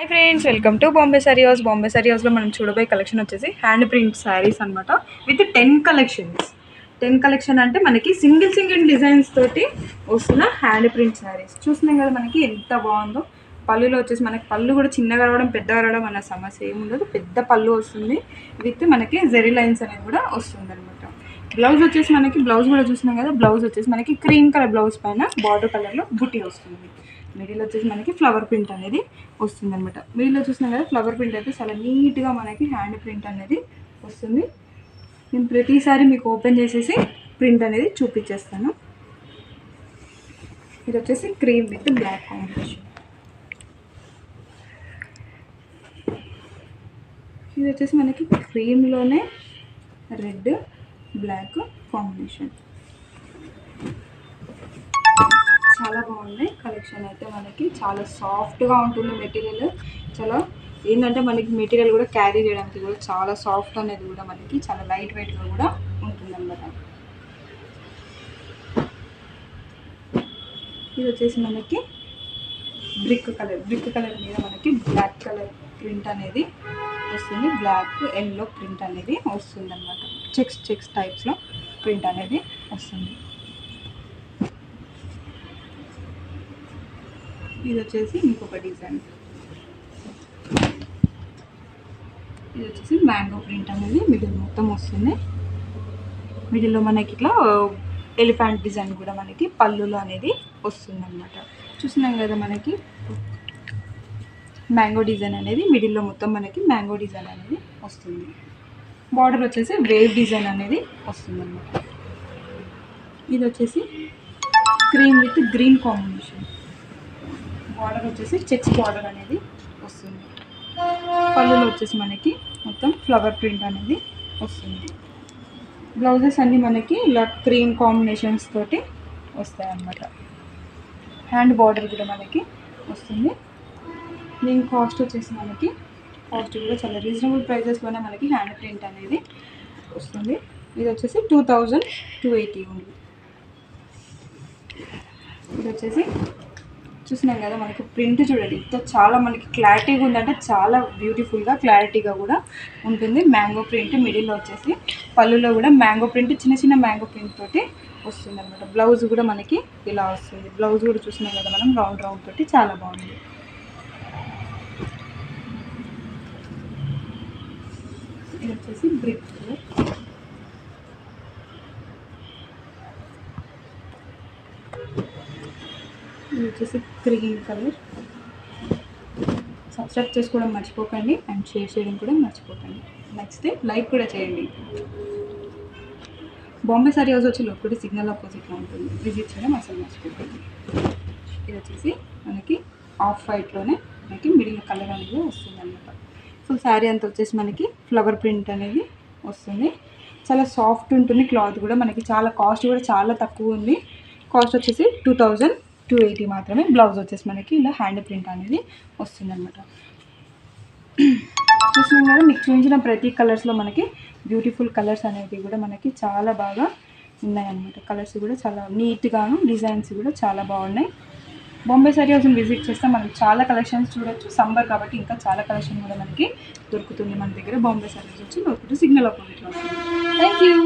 Hi friends welcome to Bombay sari house Bombay sari హౌస్లో మనం చూడబోయే కలెక్షన్ వచ్చేసి హ్యాండ్ ప్రింట్ శారీస్ అనమాట with ten collections ten collection అంటే మనకి సింగిల్ సింగిల్ డిజైన్స్ తోటి వస్తున్న హ్యాండ్ ప్రింట్ శారీస్ చూసినాం కదా మనకి ఎంత బాగుందో. పళ్ళులో వచ్చేసి మనకి పళ్ళు కూడా చిన్నగా రావడం పెద్దగా రావడం అన్న సమస్య ఏమి ఉండదు పెద్ద పళ్ళు వస్తుంది. విత్ మనకి జెరీ లైన్స్ అనేది కూడా వస్తుంది అనమాట బ్లౌజ్ వచ్చేసి మనకి బ్లౌజ్ కూడా చూసినాం కదా. బ్లౌజ్ వచ్చేసి మనకి క్రీమ్ కలర్ బ్లౌజ్ పైన బార్డర్ కలర్లో బుట్టి వస్తుంది. మిడిల్ వచ్చేసి మనకి ఫ్లవర్ ప్రింట్ అనేది వస్తుంది అనమాట మిడిల్లో చూసినాం కదా ఫ్లవర్ ప్రింట్ అయితే చాలా నీట్గా మనకి హ్యాండ్ ప్రింట్ అనేది వస్తుంది. నేను ప్రతిసారి మీకు ఓపెన్ చేసేసి ప్రింట్ అనేది చూపించేస్తాను. ఇది వచ్చేసి క్రీమ్ విత్ బ్లాక్ కాంబినేషన్ ఇది వచ్చేసి మనకి క్రీమ్లోనే రెడ్ బ్లాక్ కాంబినేషన్ చాలా బాగుంది కలెక్షన్ అయితే మనకి చాలా సాఫ్ట్గా ఉంటుంది మెటీరియల్ చాలా ఏంటంటే మనకి మెటీరియల్ కూడా క్యారీ చేయడానికి కూడా చాలా సాఫ్ట్ అనేది కూడా మనకి చాలా లైట్ వెయిట్గా కూడా ఉంటుంది అనమాట ఇది వచ్చేసి మనకి బ్రిక్ కలర్ బ్రిక్ కలర్ మీద మనకి బ్లాక్ కలర్ ప్రింట్ అనేది వస్తుంది. బ్లాక్ ఎల్లో ప్రింట్ అనేది వస్తుంది అనమాట చెక్స్ చెక్స్ టైప్స్లో ప్రింట్ అనేది వస్తుంది. ఇది వచ్చేసి ఇంకొక డిజైన్. ఇది వచ్చేసి మ్యాంగో ప్రింట్ అనేది మిడిల్ మొత్తం వస్తుంది. మిడిల్లో మనకి ఇట్లా ఎలిఫెంట్ డిజైన్ కూడా మనకి పళ్ళులో అనేది వస్తుంది అనమాట చూస్తున్నాం కదా మనకి మ్యాంగో డిజైన్ అనేది మిడిల్లో మొత్తం మనకి మ్యాంగో డిజైన్ అనేది వస్తుంది. బార్డర్ వచ్చేసి వేవ్ డిజైన్ అనేది వస్తుంది అనమాట ఇది వచ్చేసి cream with green combination. Border వచ్చేసి చెక్స్ బార్డర్ అనేది వస్తుంది. పళ్ళులో వచ్చేసి మనకి మొత్తం ఫ్లవర్ ప్రింట్ అనేది వస్తుంది. బ్లౌజెస్ అన్నీ మనకి ఇలా క్రీమ్ కాంబినేషన్స్ తోటి వస్తాయి అన్నమాట హ్యాండ్ బార్డర్ కూడా మనకి వస్తుంది. దీని కాస్ట్ వచ్చేసి మనకి కాస్ట్ కూడా చాలా రీజనబుల్ ప్రైజెస్లోనే మనకి హ్యాండ్ ప్రింట్ అనేది వస్తుంది. ఇది వచ్చేసి టూ థౌజండ్ టూ ఎయిటీ ఉంది. ఇది వచ్చేసి చూసినాం కదా మనకి ప్రింట్ చూడండి. ఇంత చాలా మనకి క్లారిటీగా ఉందంటే చాలా బ్యూటిఫుల్గా క్లారిటీగా కూడా ఉంటుంది. మ్యాంగో ప్రింట్ మిడిల్లో వచ్చేసి పళ్ళులో కూడా మ్యాంగో ప్రింట్ చిన్న చిన్న మ్యాంగో ప్రింట్ తోటి వస్తుంది అనమాట బ్లౌజ్ కూడా మనకి ఇలా వస్తుంది. బ్లౌజ్ కూడా చూసినాం కదా మనం రౌండ్ రౌండ్ తోటి చాలా బాగుంది. ఇది వచ్చేసి బ్రిక్ ఇది వచ్చేసి క్రీమ్ కలర్. సబ్స్క్రైబ్ చేసుకోవడం మర్చిపోకండి అండ్ షేర్ చేయడం కూడా మర్చిపోకండి. నచ్చితే లైక్ కూడా చేయండి. బాంబే సారీ హౌస్ వచ్చి లోపల సిగ్నల్ ఆపోజిట్లో ఉంటుంది. విజిట్ చేయడం అసలు మర్చిపోకండి. ఇది వచ్చేసి మనకి ఆఫ్ వైట్లోనే మనకి మిడిల్ కలర్ అనేది వస్తుంది అనమాట సో శారీ అంతా వచ్చేసి మనకి ఫ్లవర్ ప్రింట్ అనేది వస్తుంది. చాలా సాఫ్ట్ ఉంటుంది. క్లాత్ కూడా మనకి చాలా కాస్ట్ కూడా చాలా తక్కువ ఉంది. కాస్ట్ వచ్చేసి టూ థౌజండ్ టూ ఎయిటీ మాత్రమే బ్లౌజ్ వచ్చేసి మనకి ఇలా హ్యాండ్ ప్రింట్ అనేది వస్తుందన్నమాట. చూసినాం కదా మీకు చూపించిన ప్రతి కలర్స్లో మనకి బ్యూటిఫుల్ కలర్స్ అనేవి కూడా మనకి చాలా బాగా ఉన్నాయన్నమాట. కలర్స్ కూడా చాలా నీట్గాను డిజైన్స్ కూడా చాలా బాగున్నాయి. బాంబే సారీ హౌస్ని విజిట్ చేస్తే మనం చాలా కలెక్షన్స్ చూడొచ్చు. సంబర్ కాబట్టి ఇంకా చాలా కలెక్షన్ కూడా మనకి దొరుకుతుంది మన దగ్గర. బాంబే సారీస్ వచ్చి ఒకటి సిగ్నల్ ఆపోజిట్లో థ్యాంక్ యూ